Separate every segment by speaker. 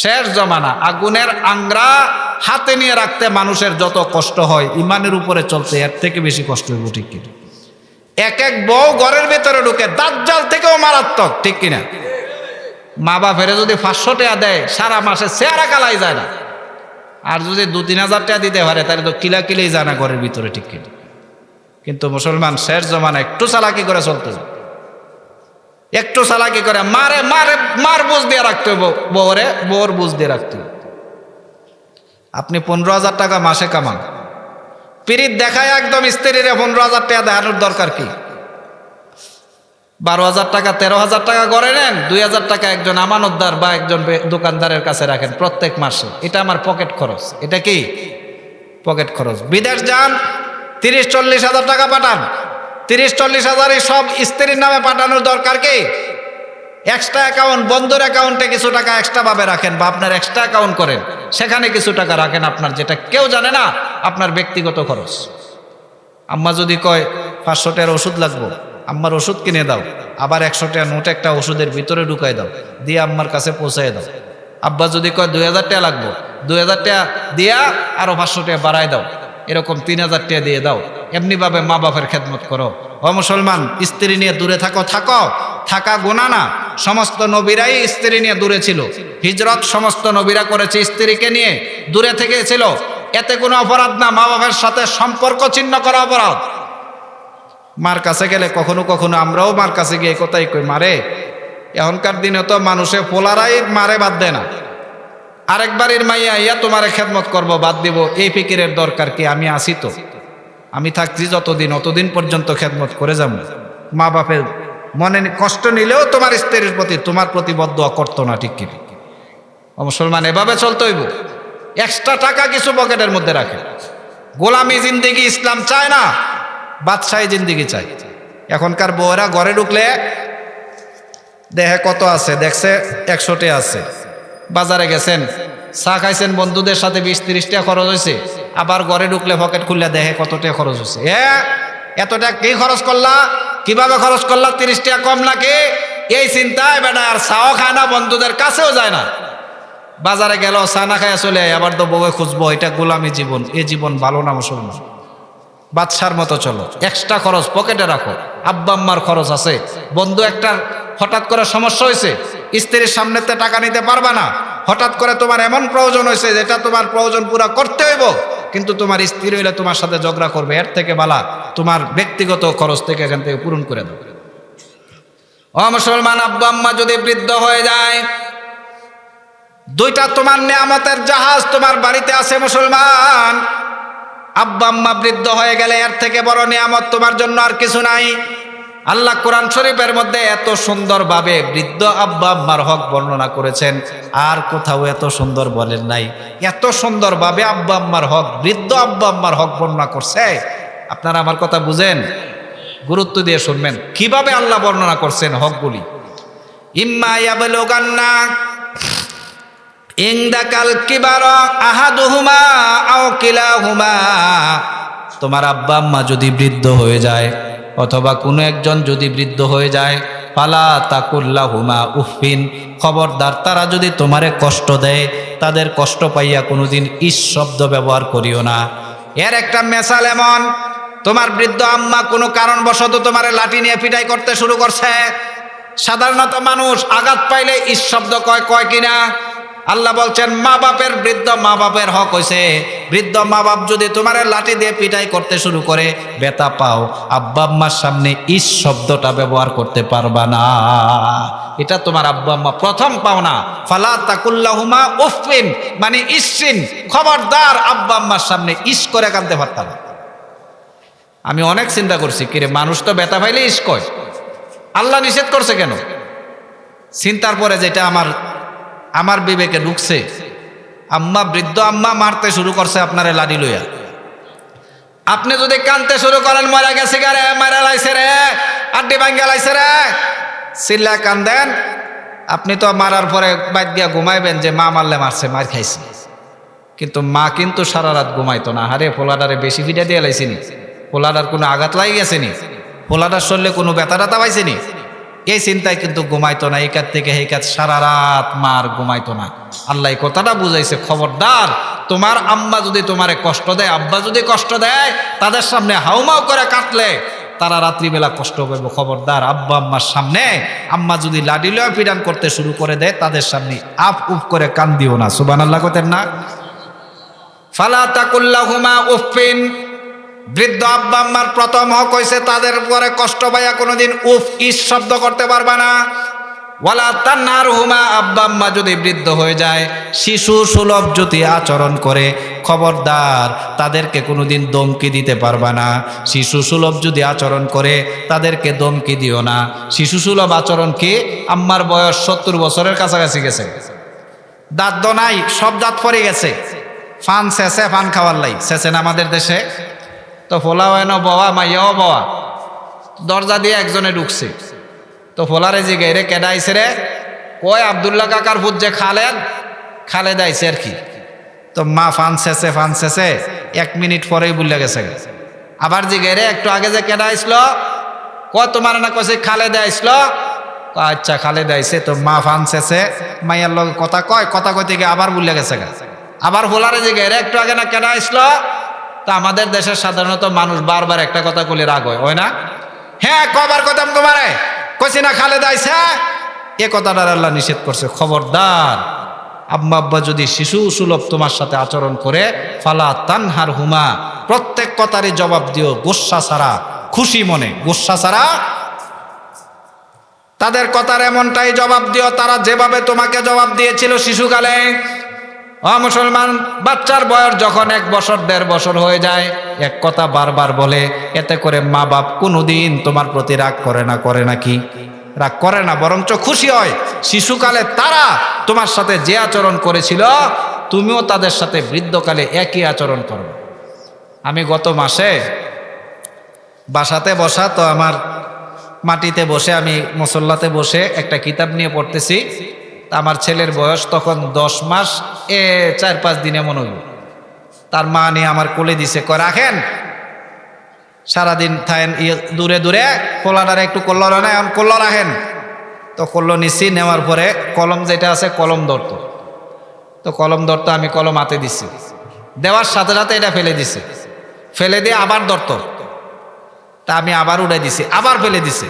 Speaker 1: শেষ জমানা, আগুনের আংরা হাতে নিয়ে রাখতে মানুষের যত কষ্ট হয়, ইমানের উপরে চলতে এর থেকে বেশি কষ্ট হইব, ঠিক কিনা? এক এক বউ ঘরের ভেতরে ঢুকে দাজ্জাল থেকেও মারাত্মক, ঠিক কিনা? মা বাপেরে যদি পাঁচশো টাকা দেয়, সারা মাসে চেহারা কালাই যায় না। আর যদি দু তিন হাজার টাকা দিতে পারে, তাহলে তো কিলা কিলেই যায় না ঘরের ভিতরে, ঠিক কিনা? কিন্তু মুসলমান শেষ জমানা একটু চালাকি করে চলতে হবে। একটু চালাকি করে, মারে মারে, মার বুঝ দিয়ে রাখতে হবে বউরে বউর বুঝ দিয়ে রাখতে। আপনি পনেরো হাজার টাকা মাসে কামান। পিরিত দেখায় একদম স্ত্রীর পনেরো হাজার টাকা দেখানোর দরকার কি? বারো হাজার টাকা, তেরো হাজার টাকা করে নেন, দুই হাজার টাকা একজন আমানতদার বা একজন দোকানদারের কাছে রাখেন প্রত্যেক মাসে। এটা আমার পকেট খরচ। এটা কি? পকেট খরচ। বিদেশ যান, তিরিশ, চল্লিশ হাজার টাকা পাঠান। তিরিশ, চল্লিশ হাজারই সব স্ত্রীর নামে পাঠানোর দরকার কি? এক্সট্রা অ্যাকাউন্ট বন্ধুর অ্যাকাউন্টে কিছু টাকা এক্সট্রা ভাবে রাখেন বা আপনার এক্সট্রা অ্যাকাউন্ট করেন। সেখানে কিছু টাকা রাখেন আপনার, যেটা কেউ জানে না, আপনার ব্যক্তিগত খরচ। আম্মা যদি কয়, পাঁচশো টাকার ওষুধ লাগবো, আম্মার ওষুধ কিনে দাও, আবার একশো টাকা নোট একটা ওষুধের ভিতরে ঢুকাই দাও, দিয়ে আম্মার কাছে পৌঁছাই দাও। আব্বা যদি কয়, দুই হাজার টাকা লাগবো, দুই হাজার টাকা দিয়া আরও পাঁচশো টাকা বাড়াই দাও, এরকম তিন হাজার টাকা দিয়ে দাও। এমনিভাবে মা বাপের খেদমত করো। ও মুসলমান, স্ত্রী নিয়ে দূরে থাকো থাকো। থাকা গোনা না। সমস্ত নবীরাই স্ত্রী নিয়ে দূরে ছিল। হিজরত সমস্ত নবীরা করেছে স্ত্রীকে নিয়ে দূরে থেকে ছিল। এতে কোনো অপরাধ না, মা বাবার সাথে সম্পর্ক ছিন্ন করা অপরাধ। মার কাছে গেলে কখনো কখনো আমরাও মার কাছে গিয়ে কোথায় কই, মারে? এখনকার দিনে তো মানুষে পোলারাই মারে বাদ দেয় না। আরেক বাড়ির মাইয়া, ইয়া তোমারে খেদমত করব, বাদ দিব। এই ফিকিরের দরকার কি? আমি আসি তো। আমি থাকছি যতদিন, অতদিন পর্যন্ত খেদমত করে যাব। মা বাপের মনে কষ্ট নিলেও তোমার স্ত্রীর প্রতি, তোমার প্রতি বদ্ধ করতো না, ঠিক কি? মুসলমান, এভাবে চলতে হইব। এক্সট্রা টাকা কিছু পকেটের মধ্যে রাখে। গোলামি জিন্দিগি ইসলাম চায় না, বাদশাহী জিন্দিগি চাই এখনকার বউরা ঘরে ঢুকলে দেহে কত আছে? দেখছে একশোটে আছে। বাজারে গেছেন, চা খাইছেন বন্ধুদের সাথে বিশ তিরিশ টাকা খরচ হয়েছে আবার ঘরে ঢুকলে পকেট খুললে দেখে কত টাকা খরচ হচ্ছে। এ এত টাকা কি খরচ করলা? কীভাবে খরচ করলা? তিরিশ টাকা কম লাগে এই চিন্তায় বেটা, আর চাও খায় না, বন্ধুদের কাছেও যায় না। বাজারে গেল, চা না খাইয়া চলে আবার তো বউয়ে খুঁজবো, এটা গোলামি জীবন এই জীবন ভালো না মুসলমান? বাদশার মতো চলো এক্সট্রা খরচ পকেটে রাখো। আব্বা আম্মার খরচ আছে। বন্ধু একটা, হঠাৎ করে সমস্যা হয়েছে স্ত্রীর সামনেতে টাকা নিতে পারবা না। হঠাৎ করে তোমার এমন প্রয়োজন হয়েছে যেটা তোমার প্রয়োজন পুরা করতে হইব। কিন্তু তোমার স্ত্রী হইলে তোমার সাথে ঝগড়া করবে, এর থেকে বালা তোমার ব্যক্তিগত খরচ থেকে এখান থেকে পূরণ করে দেবে ও মুসলমান আব্বা আম্মা, যদি বৃদ্ধ হয়ে যায়, দুইটা তোমার নিয়ামতের জাহাজ তোমার বাড়িতে আছে মুসলমান। আব্বা আম্মা বৃদ্ধ হয়ে গেলে এর থেকে বড় নিয়ামত তোমার জন্য আর কিছু নাই। আল্লাহ কোরআন শরীফের মধ্যে এত সুন্দরভাবে বৃদ্ধ আব্বা হক বর্ণনা করেছেন, আর কোথাও এত সুন্দর বলেন নাই। এত সুন্দরভাবে আব্বা আম্মার হক, বৃদ্ধ আব্বা আম্মার হক বর্ণনা করছে। আপনারা আমার কথা বুঝেন? গুরুত্ব দিয়ে শুনবেন। কীভাবে আল্লাহ বর্ণনা করছেন হকগুলি? ইম্মা ইয়াবলুগান্না ইংদাকাল কিবার আহাদুহুমা আও কিলাহুমা। তোমার আব্বা আম্মা যদি বৃদ্ধ হয়ে যায় অথবা কোনো একজন যদি বৃদ্ধ হয়ে যায় পালা তাকুল্লাহুমা উফিন খবরদার, তারা যদি তোমারে কষ্ট দেয়, তাদের কষ্ট পাইয়া কোনোদিন ইস শব্দ ব্যবহার করিও না। এর একটা মেসাল এমন, তোমার বৃদ্ধ আম্মা কোনো কারণবশত তোমারে লাঠি নিয়ে পিটাই করতে শুরু করছে। সাধারণত মানুষ আঘাত পাইলে ইস শব্দ কয় কয় কিনা? আল্লাহ বলছেন, মা বাপের বৃদ্ধ মা বাপের হক হয়েছে বৃদ্ধ মা বাপ যদি তোমার লাঠি দিয়ে পিটাই করতে শুরু করে বেতা পাও। আব্বা আম্মার সামনে ইস শব্দটা ব্যবহার করতে পারবা না। এটা তোমার আব্বা আম্মা প্রথম পাওনা। ফালা তাকুল্লাহুমা উফিন মানে ইসিন খবরদার আব্বা আম্মার সামনে ইস করে কানতে পারতাম। আমি অনেক চিন্তা করছি, কিরে, মানুষ তো বেতা পাইলে ইস কয়? আল্লাহ নিষেধ করছে কেন? চিন্তার পরে যেটা আমার আমার বিবেকে ঢুকছে আম্মা, বৃদ্ধ আম্মা মারতে শুরু করছে আপনারে লাডি লইয়া। আপনি যদি কানতে শুরু করেন, মারা গেছে গারে মারা লাইছে রে, আড্ডি ভাঙ্গা লাইছে রে। চিল্লা কান্দেন আপনি তো মারার পরে বাইর দিয়া ঘুমাইবেন যে মা মারলে মারছে, মার খাইছে। কিন্তু মা কিন্তু সারা রাত ঘুমাইতো না। হারে ফোলাডারে বেশি ফিটা দিয়ে লাইছিনি ফোলাডার কোনো আঘাত লাগি গেছে নি? পোলাডার শরীরে কোনো ব্যথা পাইছে নি? এই চিন্তায় কিন্তু ঘুমাইতো না, এই কাজ থেকে কাজ সারা রাত মার ঘুমাইতো না। আল্লাহ কথাটা বুঝাইছে, খবরদার, তোমার আম্মা যদি তোমারে কষ্ট দেয়, আব্বা যদি কষ্ট দেয়, তাদের সামনে হাউমাউ করে কাটলে তারা রাত্রিবেলা কষ্ট করব খবরদার, আব্বা আম্মার সামনে, আম্মা যদি লাডিলেও পিডান করতে শুরু করে দেয়, তাদের সামনে আপ উপ করে কান দিও না। সুবান আল্লাহ করতেন না? ফালা তাকুল্লাহুমা উফিন বৃদ্ধ আব্বা আম্মার প্রথম হক হয়েছে তাদের পরে কষ্ট পাইয়া কোনোদিন উফ, ইস শব্দ করতে পারবা না। ওয়ালা তান্নার হুমা আব্বা আম্মা যদি বৃদ্ধ হয়ে যায়, শিশু সুলভ যদি আচরণ করে, খবরদার, তাদেরকে কোনোদিন দমকি দিতে পারবা না। শিশু সুলভ যদি আচরণ করে, তাদেরকে দমকি দিও না। শিশু সুলভ আচরণ কি? আম্মার বয়স সত্তর বছরের কাছাকাছি গেছে। দাঁত নাই, সব দাঁত পরে গেছে। ফান শেষে ফান খাওয়ার লাই। শেষেন আমাদের দেশে? তো ফোলাও এনো বাবা মাইয়াও বাবা দরজা দিয়ে একজনে ঢুকছে। তো ফোলারে যে গেরে কেডা রে? কয় আবদুল্লাহ কাকার ভূত যে খালেদ? খালেদ আইছে আর কি। তো মা ফান শেষে ফান শেষে এক মিনিট পরেই বুল্লে গেছে আবার যে গেরে একটু আগে যে কেডা আইসলো? ক তোমার না কছে খালেদ আইসলো? আচ্ছা খালেদ আইছে। তো মা ফান শেষে মাইয়ার লগে কথা কয়, কথা কইতে গিয়ে আবার বুল্লে গেছে। আবার ফোলারে যে গেরে একটু আগে না কেডা আইসলো? তা আমাদের দেশের সাধারণত মানুষ বারবার একটা কথা কইলে রাগ হয় হয় না? হ্যাঁ কবার কথা তোমারে। কইছি না, খালেদ আইসা এ কথাটার আল্লাহ নিষেধ করছে। খবরদার, আম্মা আব্বা যদি শিশু সুলভ তোমার সাথে আচরণ করে, ফালা তানহার হুমা, প্রত্যেক কথারই জবাব দিও গোসা ছাড়া, খুশি মনে। গোসা ছাড়া তাদের কথার এমনটাই জবাব দিও, তারা যেভাবে তোমাকে জবাব দিয়েছিল শিশুকালে। মুসলমান, বাচ্চার বয়স যখন এক বছর, দেড় বছর হয়ে যায়, এক কথা বারবার বলে, এতে করে মা বাপ কোনোদিন তোমার প্রতি রাগ করে না, করে নাকি রাগ করে না, বরঞ্চ খুশি হয়। শিশুকালে তারা তোমার সাথে যে আচরণ করেছিল, তুমিও তাদের সাথে বৃদ্ধকালে একই আচরণ করবে আমি গত মাসে বাসাতে বসা, তো আমার মাটিতে বসে, আমি মুসল্লাতে বসে একটা কিতাব নিয়ে পড়তেছি। আমার ছেলের বয়স তখন দশ মাস, এ চার পাঁচ দিনে মনে হইল তার মা নিয়ে আমার কোলে দিছে, কয়, রাখেন। সারাদিন থাকেন ইয়ে দূরে দূরে, কোলাটারে একটু কল্ল না এখন কল্ল রাখেন। তো কল্ল নিছি, নেওয়ার পরে কলম যেটা আছে, কলম ধরতো। তো কলম ধরতো, আমি কলম হাতে দিছি। দেওয়ার সাথে সাথে এটা ফেলে দিছে। ফেলে দিয়ে আবার ধরতো। তা আমি আবার উড়াই দিছি, আবার ফেলে দিছে।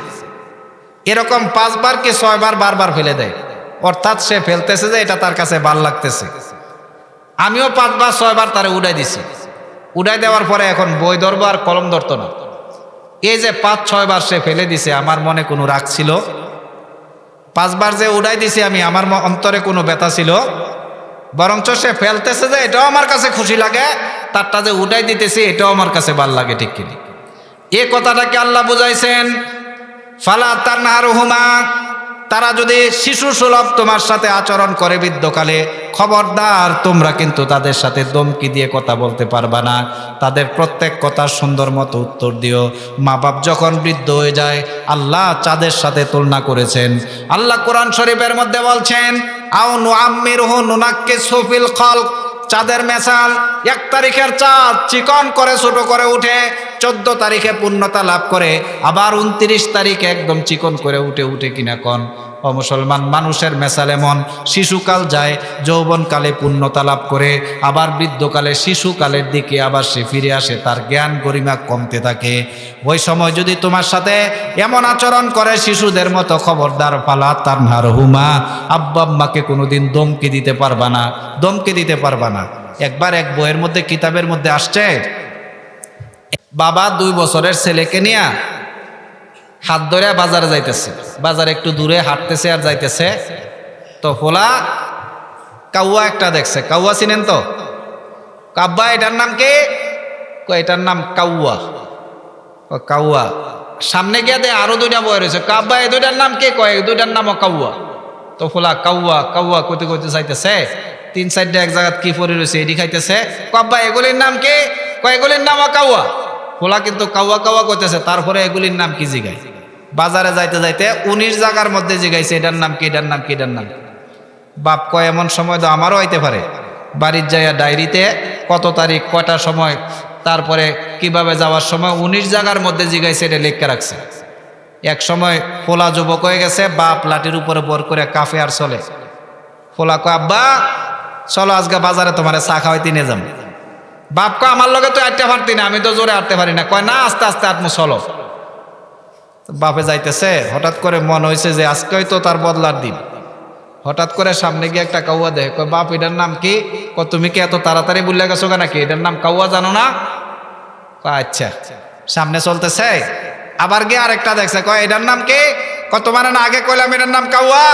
Speaker 1: এরকম পাঁচবার কি ছয়বার বারবার ফেলে দেয়। অর্থাৎ সে ফেলতেছে যে এটা তার কাছে ভালো লাগতেছে। আমিও পাঁচবার ছয়বার তারে উড়াই দিছি। উড়াই দেওয়ার পরে এখন বই ধরবো আর কলম ধরতো না। এই যে পাঁচ ছয়বার সে ফেলে দিছে, আমার মনে কোনো রাগ ছিল? পাঁচবার যে উড়াই দিছি আমি, আমার অন্তরে কোনো ব্যথা ছিল? বরঞ্চ সে ফেলতেছে যে এটাও আমার কাছে খুশি লাগে, তারটা যে উঠাই দিতেছি, এটাও আমার কাছে ভালো লাগে, ঠিক কিনা? এ কথাটাকে আল্লাহ বুঝাইছেন? ফালা তার হুমা তারা যদি শিশু সুলভ তোমার সাথে আচরণ করে বৃদ্ধকালে, খবরদার, তোমরা কিন্তু তাদের সাথে দমকি দিয়ে কথা বলতে পারবা না। তাদের প্রত্যেক কথার সুন্দর মতো উত্তর দিও। মা বাপ যখন বৃদ্ধ হয়ে যায়, আল্লাহ চাঁদের সাথে তুলনা করেছেন। আল্লাহ কোরআন শরীফের মধ্যে বলছেন, আও নু আম্মির হু নুনাক্কে সফিল খল চাঁদের মেশাল, এক তারিখের চাঁদ, চিকন করে, ছোট করে উঠে, চোদ্দ তারিখে পূর্ণতা লাভ করে, আবার উনত্রিশ তারিখে একদম চিকন করে উঠে উঠে কিনা কন। ও মুসলমান, মানুষের মেশাল এমন। শিশুকাল যায়, যৌবনকালে পূর্ণতা লাভ করে, আবার বৃদ্ধকালে শিশুকালের দিকে আবার সে ফিরে আসে, তার জ্ঞান গরিমা কমতে থাকে। ওই সময় যদি তোমার সাথে এমন আচরণ করে, শিশুদের মতো খবরদার পালা তার নার হুমা, আব্বা আম্মাকে কোনোদিন দমকে দিতে পারবা না, দমকে দিতে পারবা না। একবার এক বইয়ের মধ্যে, কিতাবের মধ্যে আসছে, বাবা দুই বছরের ছেলেকে নিয়ে হাত ধরে বাজারে যাইতেছে। বাজারে একটু দূরে হাঁটতেছে আর যাইতেছে। তো ফোলা কাউয়া একটা দেখছে। কাউয়া চিনেন তো? কাব্বা, এটার নাম কে? এটার নাম কাউয়া। ও, কাউয়া। সামনে গিয়ে দে, আরও দুইটা বই রয়েছে। কাব্বা, এই দুইটার নাম কে কয়? দুইটার নামও কাউয়া। তো ফোলা কাউয়া কাউয়া কইতে কইতে চাইতেছে তিন চারটা এক জায়গাত কি পরে রয়েছে, এটি খাইতেছে। কাব্বা, এগুলির নাম কে? কয়, এগুলির নামও কাউয়া। ফোলা কিন্তু কাওয়া কাওয়া কইতেছে, তারপরে এগুলির নাম কি জিগায়? বাজারে যাইতে যাইতে উনিশ জায়গার মধ্যে জিগাইছে, এটার নাম কি, এটার নাম কি, এটার নাম বাপ কয়, এমন সময় তো আমারও হইতে পারে। বাড়ির যাইয়া ডায়েরিতে কত তারিখ কয়টার সময়, তারপরে কীভাবে যাওয়ার সময় উনিশ জায়গার মধ্যে জিগাইছে, এটা লেখকে রাখছে। এক সময় পোলা যুবক হয়ে গেছে, বাপ লাঠির উপরে বর করে কাফে আর চলে। পোলা কয়, আব্বা, চলো আজকে বাজারে তোমার চা খাওয়াইতে নিয়ে যাম। বাপ কয় আমার লগে তো আটতে পারতি না, আমি তো জোরে আটতে পারি না। কয়, না, আস্তে আস্তে আত্ম চলো। বাপে যাইতেছে, হঠাৎ করে মন হয়েছে যে আজকে তো তার বদলার দিন। হঠাৎ করে সামনে গিয়ে একটা কাউয়া দেয় কয়, বাপ, এটার নাম কি? ক তুমি কি এত তাড়াতাড়ি বললে গেছো কেন নাকি? এটার নাম কাউয়া জানো না? কয় আচ্ছা সামনে চলতেছে। আবার গিয়ে আরেকটা দেখছে, কয়, এটার নাম কি? কত তোমার না আগে কইলাম এটার নাম কাউয়া?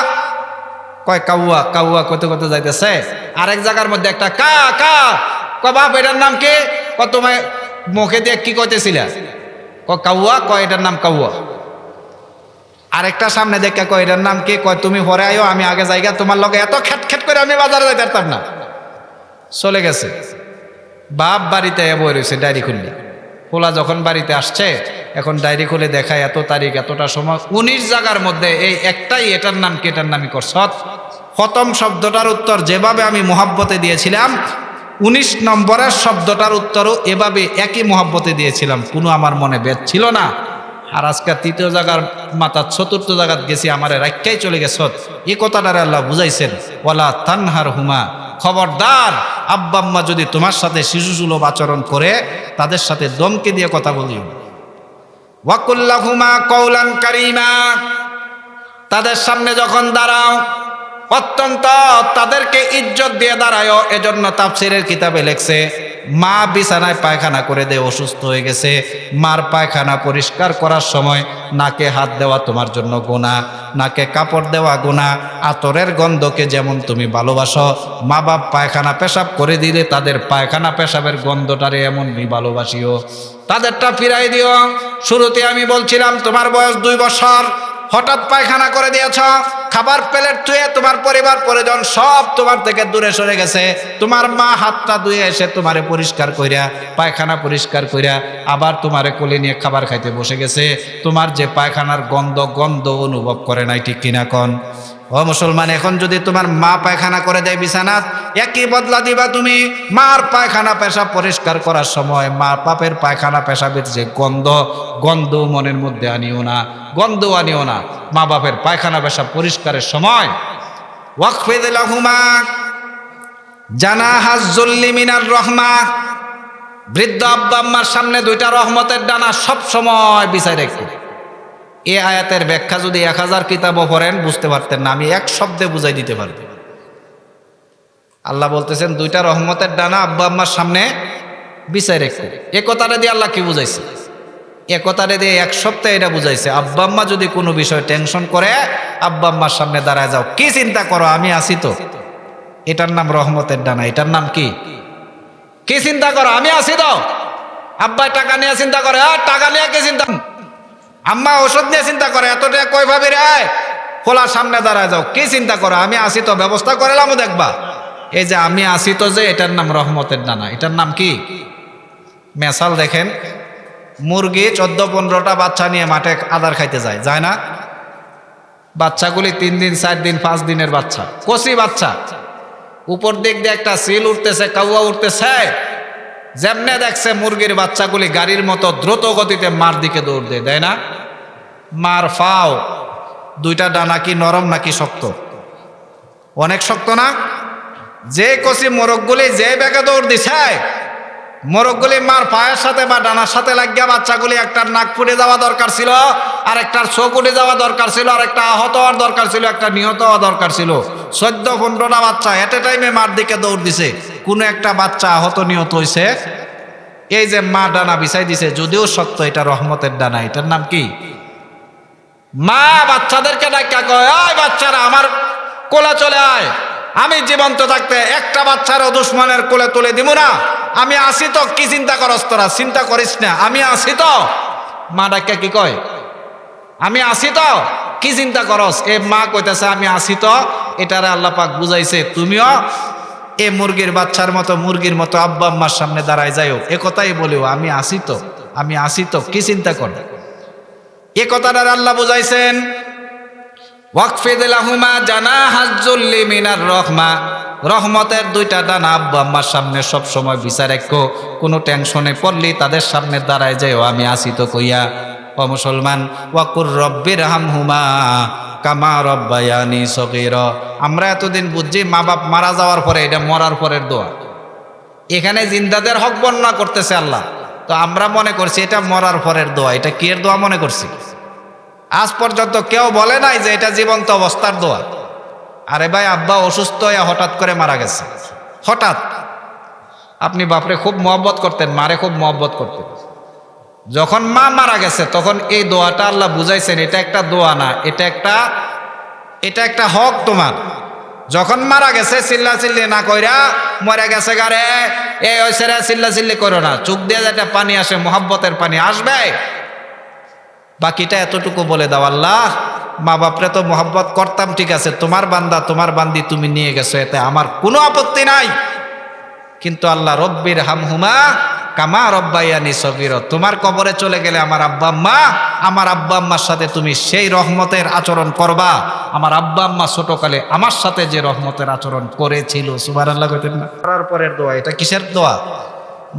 Speaker 1: কয়, কাউয়া কাউয়া কত কত যাইতেছে। আরেক জায়গার মধ্যে একটা কা কা ক বাপ, এটার নাম কে? ক তোমায় মুখে দিয়ে কি কইতেছিলা? ক কাউয়া ক এটার নাম কাউয়া। আরেকটা সামনে দেখে কয়, এটার নাম কি? কয়, তুমি পরে আয়ো, আমি আগে যাইগা তোমার লগে এত খেট খেট করে আমি বাজারে যাইতে পারতাম না। চলে গেছে। বাপ বাড়িতে বই রয়েছে, ডায়েরি খুললি। খোলা যখন বাড়িতে আসছে, এখন ডায়েরি খুলে দেখায় এত তারিখ, এতটা সময়। উনিশ জায়গার মধ্যে এই একটাই এটার নাম কি, এটার নামই কর সৎ প্রথম শব্দটার উত্তর যেভাবে আমি মোহাব্বতে দিয়েছিলাম উনিশ নম্বরের শব্দটার উত্তরও এভাবে একই মোহাব্বতে দিয়েছিলাম। কোনো আমার মনে বেদ ছিল না। আর আজকে তৃতীয় জায়গার মাথা চতুর্থ জায়গাত গেছি, আমার রাখ্যাই চলে গেছ। এই কথাটারে আল্লাহ বুঝাইছেন ওলা তানহার হুমা। খবরদার, আব্বাম্মা যদি তোমার সাথে শিশু সুলভ আচরণ করে, তাদের সাথে দমকে দিয়ে কথা বলিও। ওয়াকুল্লাহুমা কৌলান কারিমা। তাদের সামনে যখন দাঁড়াও অত্যন্ত তাদেরকে ইজ্জত দিয়ে দাঁড়ায় এজন্য তাফসিরের কিতাবে লেখছে, মা বিছানায় পায়খানা করে দে, অসুস্থ হয়ে গেছে, মার পায়খানা পরিষ্কার করার সময় নাকে হাত দেওয়া তোমার জন্য গোনা নাকে কাপড় দেওয়া গোনা আতরের গন্ধকে যেমন তুমি ভালোবাসো মা বাপ পায়খানা পেশাব করে দিলে তাদের পায়খানা পেশাবের গন্ধটারে এমনই ভালোবাসিও। তাদেরটা ফিরাই দিও। শুরুতে আমি বলছিলাম, তোমার বয়স দুই বছর হঠাৎ পায়খানা করে দিয়েছ, খাবার প্লেট ধুয়ে তোমার পরিবার পরিজন সব তোমার থেকে দূরে সরে গেছে। তোমার মা হাতটা ধুয়ে এসে তোমারে পরিষ্কার কইরা, পায়খানা পরিষ্কার কইরা আবার তোমারে কোলে নিয়ে খাবার খাইতে বসে গেছে। তোমার যে পায়খানার গন্ধ গন্ধ অনুভব করে নাই ঠিক কিনা কন? ও মুসলমান, এখন যদি তোমার মা পায়খানা করে দেয় বিছানাত, একই বদলা দিবা তুমি। মার পায়খানা পেশা পরিষ্কার করার সময় মা পাপের পায়খানা পেশাবের যে গন্ধ গন্ধ মনের মধ্যে আনিও না, গন্ধ আনিও না। মা বাপের পায়খানা পেশা পরিষ্কারের সময় ওয়াকফেদুমা জানা হাজল্লি মিনার রহমা। বৃদ্ধ আব্বা আম্মার সামনে দুইটা রহমতের ডানা সব সময় বিচার রেখে। এ আয়াতের ব্যাখ্যা যদি এক হাজার কিতাবও পড়েন, বুঝতে পারতেন না। আমি এক শব্দে বুঝাই দিতে পারব। আল্লাহ বলতেছেন, দুইটা রহমতের ডানা আব্বা আম্মার সামনে বিচার রেখে। এ কথাটা দিয়ে আল্লাহ কি বুঝাইছে? এ কথাটা দিয়ে এক সপ্তাহে এটা বুঝাইছে। আব্বা আম্মা যদি কোনো বিষয় টেনশন করে, আব্বা আম্মার সামনে দাঁড়ায় যাও। কি চিন্তা করো, আমি আছি তো। এটার নাম রহমতের ডানা। এটার নাম কি? কি চিন্তা করো, আমি আছি তো। আব্বাই টাকা নিয়ে চিন্তা করে টাকা নিয়ে কি চিন্তা? আম্মা ওষুধ নিয়ে চিন্তা করে, এতটা কই ভাবি রে খোলার সামনে দাঁড়ায় যাও। কি চিন্তা করো? আমি আসি তো, ব্যবস্থা করেলামও দেখবা। এই যে আমি আসি তো যে, এটার নাম রহমতের দানা। এটার নাম কি? মেসাল দেখেন, মুরগি চোদ্দ পনেরোটা বাচ্চা নিয়ে মাঠে আদার খাইতে যায় যায় না? বাচ্চাগুলি তিন দিন, চার দিন, পাঁচ দিনের বাচ্চা। কচি বাচ্চা। উপর দিক দিয়ে একটা সিল উঠতেছে, কাউয়া উঠতেছে। যেমনে দেখছে মুরগির বাচ্চাগুলি গাড়ির মতো দ্রুত গতিতে মার দিকে দৌড় দেয় তাই না? মার ফাও। দুইটা ডানা কি নরম নাকি শক্ত? অনেক শক্ত না? যে কষি মোরগগুলি যে বেগে দৌড় দিছে, মোরগগুলি মার পায়ের সাথে বা ডানার সাথে লাগিয়া বাচ্চাগুলি একটার নাক ফুটে যাওয়া দরকার ছিল আর একটার চোখ উঠে যাওয়া দরকার ছিল আর একটা আহত হওয়ার দরকার ছিল, একটা নিহত হওয়া দরকার ছিল। চোদ্দ, পনেরোটা বাচ্চা এট এ টাইমে মার দিকে দৌড় দিছে। কোনো একটা বাচ্চা আহত, নিহত হয়েছে এই যে মা ডানা বিছাই দিছে, যদিও সত্য এটা রহমতের ডানা। এটার নাম কি? মা বাচ্চাদেরকে ডাকা কয়, আয় বাচ্চারা, আমার কোলে চলে আয়। আমি জীবন্ত থাকতে একটা বাচ্চারও দুশ্মনের কোলে তুলে দিব না। আমি আসি তো, কি চিন্তা করস তোরা? চিন্তা করিস না। আমি আসি তো। মা ডাক্কা কি কয়, আমি আসি তো, কি চিন্তা করস? এ মা কইতেছে, আমি আসি তো। এটারে আল্লাহ পাক বুঝাইছে, তুমিও এ মুরগির বাচ্চার মতো, মুরগির মতো আব্বা আম্মার সামনে দাঁড়ায় যাইও। এ কথাই বলিও, আমি আসি তো, আমি আসি তো, কি চিন্তা কর? এ কথাটার আল্লাহ বুঝাইছেন ওয়াকফিদুল্লাহুমা জানা হাজ্জুল্লি মিনার রহমা। রহমতের দুইটা ডানা আব্বা আম্মার সামনে সব সময় বিচার একো কোনো টেনশনে পড়লি তাদের সামনে দাঁড়ায় যাইও আমি আসি তো কইয়া? ও মুসলমান, ওয়াকুর রব্বির হামহুমা কামা রব্বায়ানি সগীর। আমরা এতদিন বুঝছি মা বাপ মারা যাওয়ার পরে, এটা মরার পরের দোয়া। এখানে জিন্দাদের হক বর্ণনা করতেছে আল্লাহ। তো আমরা মনে করছি এটা মরার পরের দোয়া। এটা কি দোয়া মনে করছি? আজ পর্যন্ত কেউ বলে নাই যে এটা জীবন্ত অবস্থার দোয়া। আরে ভাই, আব্বা অসুস্থ হয়ে হঠাৎ করে মারা গেছে। হঠাৎ। আপনি বাপরে খুব মহব্বত করতেন, মারে খুব মহব্বত করতেন। যখন মা মারা গেছে, তখন এই দোয়াটা আল্লাহ বুঝাইছেন, এটা একটা দোয়া না, এটা একটা এটা একটা হক তোমার। যখন মারা গেছে চিল্লা চিল্লি না কইরা মরে গেছে গারে এ ওই সেরা চিল্লা চিল্লি করো না। চোখ দিয়ে যেটা পানি আসে, মোহাব্বতের পানি আসবে। বাকিটা এতটুকু বলে দাও, আল্লাহ, মা বাপরে তো মোহাব্বত করতাম, ঠিক আছে, তোমার বান্দা, তোমার বান্দি তুমি নিয়ে গেছো, এতে আমার কোনো আপত্তি নাই। কিন্তু আল্লাহ, রব্বির হামহুমা কামা রব্বাইয়ানি সগির, তোমার কবরে চলে গেলে আমার আব্বা আম্মা, আমার আব্বা আম্মার সাথে তুমি সেই রহমতের আচরণ করবা। আমার আব্বা আম্মা ছোটকালে আমার সাথে যে রহমতের আচরণ করেছিল সুবার আল্লাহ না? করার পরের দোয়া, এটা কিসের দোয়া?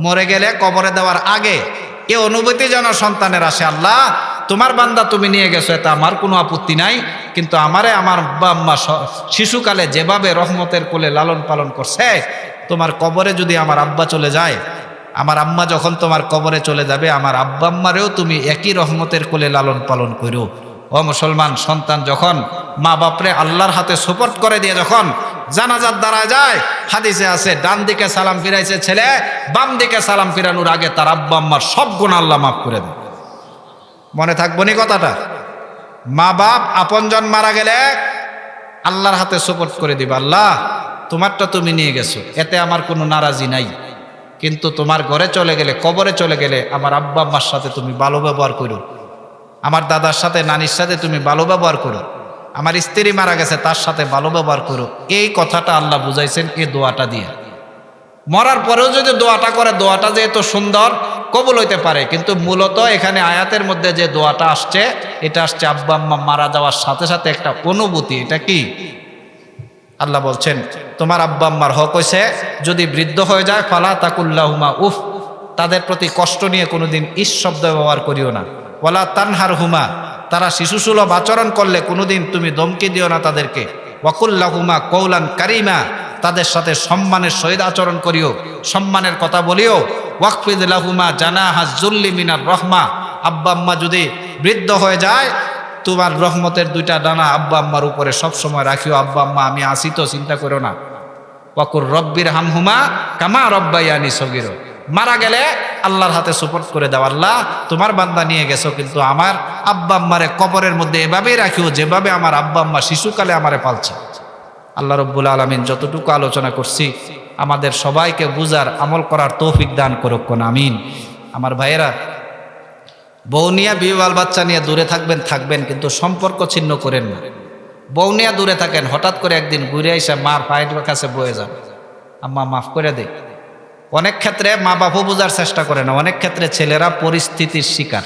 Speaker 1: মরে গেলে কবরে দেওয়ার আগে এ অনুভূতি যেন সন্তানের আসে, আল্লাহ তোমার বান্দা তুমি নিয়ে গেছো, এতে আমার কোনো আপত্তি নাই। কিন্তু আমারে, আমার আব্বা আম্মা শিশুকালে যেভাবে রহমতের কোলে লালন পালন করছে, তোমার কবরে যদি আমার আব্বা চলে যায়, আমার আম্মা যখন তোমার কবরে চলে যাবে, আমার আব্বা আম্মারেও তুমি একই রহমতের কোলে লালন পালন করো। ও মুসলমান, সন্তান যখন মা বাপরে আল্লাহর হাতে সুপোর্ট করে দিয়ে যখন জানাজার দ্বারা যায়, হাদিসে আছে, ডান দিকে সালাম ফিরাইছে ছেলে, বাম দিকে সালাম ফিরানোর আগে তার আব্বা আম্মার সব গুণ আল্লাহ মাফ করে দেয়। মনে থাকব নি কথাটা? মা বাপ আপনজন মারা গেলে আল্লাহর হাতে সুপোর্ট করে দিবা। আল্লাহ, তোমারটা তুমি নিয়ে গেছো, এতে আমার কোনো নারাজি নাই। কিন্তু তোমার ঘরে চলে গেলে, কবরে চলে গেলে আমার আব্বা আম্মার সাথে তুমি ভালো ব্যবহার করো। আমার দাদার সাথে, নানির সাথে তুমি ভালো ব্যবহার করো। আমার স্ত্রী মারা গেছে, তার সাথে ভালো ব্যবহার করো। এই কথাটা আল্লাহ বুঝাইছেন, এই দোয়াটা দিয়ে। মরার পরেও যদি দোয়াটা করে, দোয়াটা যে এত সুন্দর কবুল হইতে পারে। কিন্তু মূলত এখানে আয়াতের মধ্যে যে দোয়াটা আসছে, এটা আসছে, আব্বা, আম্মা মারা যাওয়ার সাথে সাথে একটা অনুভূতি। এটা কি? আল্লাহ বলছেন, তোমার আব্বা, আম্মার হক হয়েছে যদি বৃদ্ধ হয়ে যায়, ফালা তাকুল্লাহুমা উফ, তাদের প্রতি কষ্ট নিয়ে কোনোদিন ইস শব্দ ব্যবহার করিও না। ওলা তানহার হুমা তারা শিশুসুলভ আচরণ করলে কোনোদিন তুমি ধমকি দিও না তাদেরকে। ওয়াকুল্লাহুমা কৌলান কারিমা, তাদের সাথে সম্মানের সহিত আচরণ করিও। সম্মানের কথা বলিও ওয়াকফিদ লাহুমা জানা হাজুল্লি মিনার রহমা। আব্বা আম্মা যদি বৃদ্ধ হয়ে যায়, তোমার রহমতের দুইটা ডানা আব্বা আম্মার উপরে সবসময় রাখিও। আব্বা আম্মা, আমি আসি তো, চিন্তা করো না। ওয়াকুর রব্বির হামহুমা কামা রব্বাইয়ানি সগির। মারা গেলে আল্লাহর হাতে সুপোর্ট করে দাও। আল্লাহ, তোমার বান্দা নিয়ে গেছো, কিন্তু আমার আব্বা আম্মারে কবরের মধ্যে এভাবেই রাখিও, যেভাবে আমার আব্বা আম্মা শিশুকালে আমারে পালছে। আল্লাহ রব্বুল আলমিন যতটুকু আলোচনা করছি আমাদের সবাইকে বুজার আমল করার তৌফিক দান করুক কোন, আমিন। আমার ভাইয়েরা, বউ নিয়ে বিয়ে বাল বাচ্চা নিয়ে দূরে থাকবেন থাকবেন, কিন্তু সম্পর্ক ছিন্ন করেন না। বউ দূরে থাকেন, হঠাৎ করে একদিন ঘুরে এসে মার পায়ের কাছে বয়ে যান। আম্মা, মাফ করে দে। অনেক ক্ষেত্রে মা বাপও বোঝার চেষ্টা করে না, অনেক ক্ষেত্রে ছেলেরা পরিস্থিতির শিকার।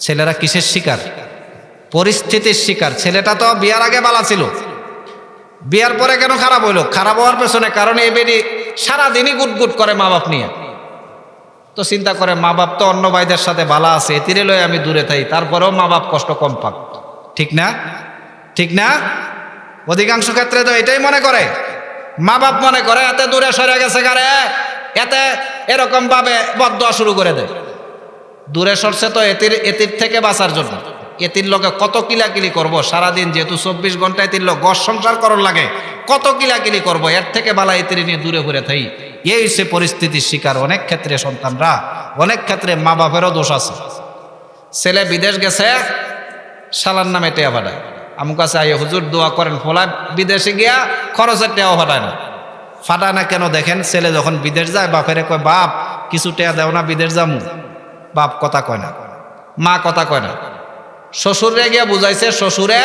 Speaker 1: ছেলেরা কিসের শিকার? পরিস্থিতির শিকার। ছেলেটা তো বিয়ার আগে বালা ছিল। বিয়ার পরে কেন খারাপ হইল? খারাপ হওয়ার পেছনে কারণ এই বেরি সারাদিনই গুটগুট করে মা বাপ নিয়ে। তো চিন্তা করে মা বাপ তো অন্য ভাইদের সাথে বালা আছে, এতিরে লয়ে আমি দূরে থাকি তারপরেও মা বাপ কষ্ট কম পাক। ঠিক না? ঠিক না? অধিকাংশ ক্ষেত্রে তো এটাই মনে করে। মা বাপ মনে করে, এতে দূরে সরে গেছে গারে এতে এরকম ভাবে বদয়া শুরু করে দেয়। দূরে সরছে তো এতির এতির থেকে বাঁচার জন্য। এতির লোকে কত কিলাকিলি করব? সারাদিন যেহেতু চব্বিশ ঘণ্টা এতির লোক সংসার করার লাগে। কত কিলাকিলি করব? এর থেকে বালা এতির নিয়ে দূরে ঘুরে থাই। এই হচ্ছে পরিস্থিতির শিকার। অনেক ক্ষেত্রে সন্তানরা, অনেক ক্ষেত্রে মা বাপেরও দোষ আছে। ছেলে বিদেশ গেছে, শালার নামে টেয়া ফাটায় আমার কাছে আই হুজুর দোয়া করেন, ফলা বিদেশে গিয়া খরচের টেয়াও ফাটায় না। ফাটায় না কেন দেখেন, ছেলে যখন বিদেশ যায়, বাপেরে কয়, বাপ, কিছু টেয়া দেও না, বিদেশ যামু। বাপ কথা কয় না। মা কথা কয় না। শ্বশুরে গিয়া বুঝাইছে, শ্বশুরে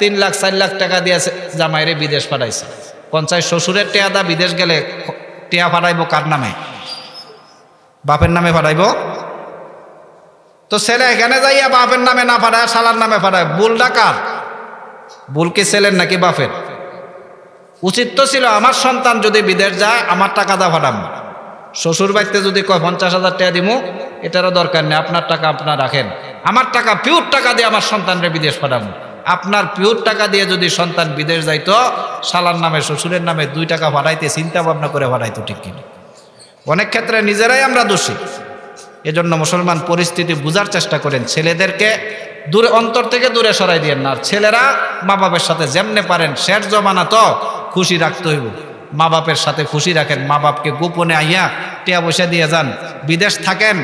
Speaker 1: তিন লাখ, চার লাখ টাকা দিয়েছে, জামাইরে বিদেশ পাঠাইছে। পঞ্চায়েত শ্বশুরের টেয়া দা বিদেশ গেলে টেয়া ফাটাইব কার নামে? বাপের নামে ফাটাইব তো ছেলে এখানে যাইয়া বাপের নামে না ফাটায় শালার নামে ফাটায় ভুল ডাকার ভুল কি ছেলের নাকি বাপের? উচিত তো ছিল, আমার সন্তান যদি বিদেশ যায়, আমার টাকা দা ফাটাম শ্বশুর বাড়িতে যদি কয়, পঞ্চাশ হাজার টাকা দিমু, এটারও দরকার নেই, আপনার টাকা আপনার রাখেন। আমার টাকা, পিওর টাকা দিয়ে আমার সন্তানরে বিদেশ পাঠাবো। আপনার পিওর টাকা দিয়ে যদি সন্তান বিদেশ যাইতো, শালার নামে, শ্বশুরের নামে দুই টাকা ভাড়াইতে চিন্তা ভাবনা করে পাঠাইতো, ঠিক কিনা অনেক ক্ষেত্রে নিজেরাই আমরা দোষী। এজন্য মুসলমান পরিস্থিতি বুঝার চেষ্টা করেন, ছেলেদেরকে দূরে, অন্তর থেকে দূরে সরাই দিয়েন না। ছেলেরা মা বাপের সাথে যেমনে পারেন, শেষ জমানা তো খুশি রাখতে হইব। মা বাপের সাথে খুশি রাখেন মা বাপকে গোপনে আইয়া টিয়া পয়সা দিয়ে যান। বিদেশ থাকেন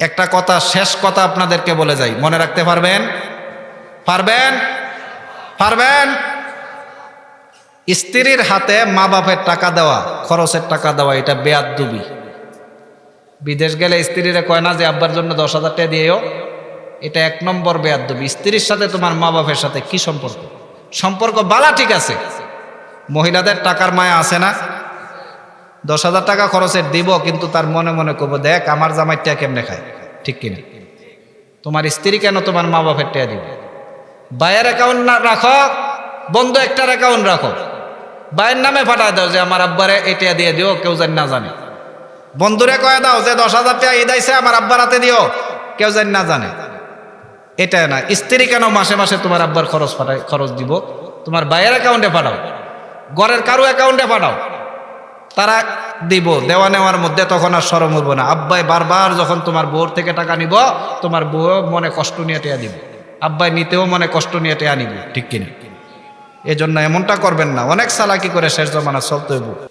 Speaker 1: একটা কথা, শেষ কথা আপনাদেরকে বলে যাই। মনে রাখতে পারবেন? পারবেন? পারবেন? স্ত্রীর হাতে মা বাপের টাকা দেওয়া, খরচের টাকা দেওয়া, এটা বেয়াদ দুবি বিদেশ গেলে স্ত্রীরা কয় না যে, আব্বার জন্য দশ হাজার টাকা দিয়েও। এটা এক নম্বর বেয়াদ্দবি স্ত্রীর সাথে তোমার মা বাপের সাথে কি সম্পর্ক? সম্পর্ক বালা ঠিক আছে। মহিলাদের টাকার মায়া আছে না? দশ হাজার টাকা খরচের দিব, কিন্তু তার মনে মনে করব, দেখ, আমার জামাই টাকা কেমনে খায়? ঠিক কিনা? তোমার স্ত্রী কেন তোমার মা বাপের টাকা দিবে? বায়ের অ্যাকাউন্ট না রাখো, বন্ধ একটার অ্যাকাউন্ট রাখো। বায়ের নামে পাঠায় দাও যে, আমার আব্বারে এটা দিয়ে দিও, কেউ জানি না জানে। বন্ধুরে কয়ে দাও যে, দশ হাজার টাকা আইসে আমার আব্বার হাতে দিও, কেউ জানি না জানে। এটা না, স্ত্রী কেন মাসে মাসে তোমার আব্বার খরচ পাঠায়, খরচ দিব? তোমার বাইয়ের অ্যাকাউন্টে পাঠাও, ঘরের কারও অ্যাকাউন্টে পাঠাও। তারা দিব, দেওয়া নেওয়ার মধ্যে তখন আর সরম হইব না। আব্বাই বারবার যখন তোমার বউর থেকে টাকা নিব, তোমার বউ মনে কষ্ট নিয়ে টেয়া দিব। আব্বাই নিতেও মনে কষ্ট নিয়ে টেয়া নিব, ঠিক কিনা? জন্য এমনটা করবেন না। অনেক সালাকি করে শেষ জমানা চলতে হইব।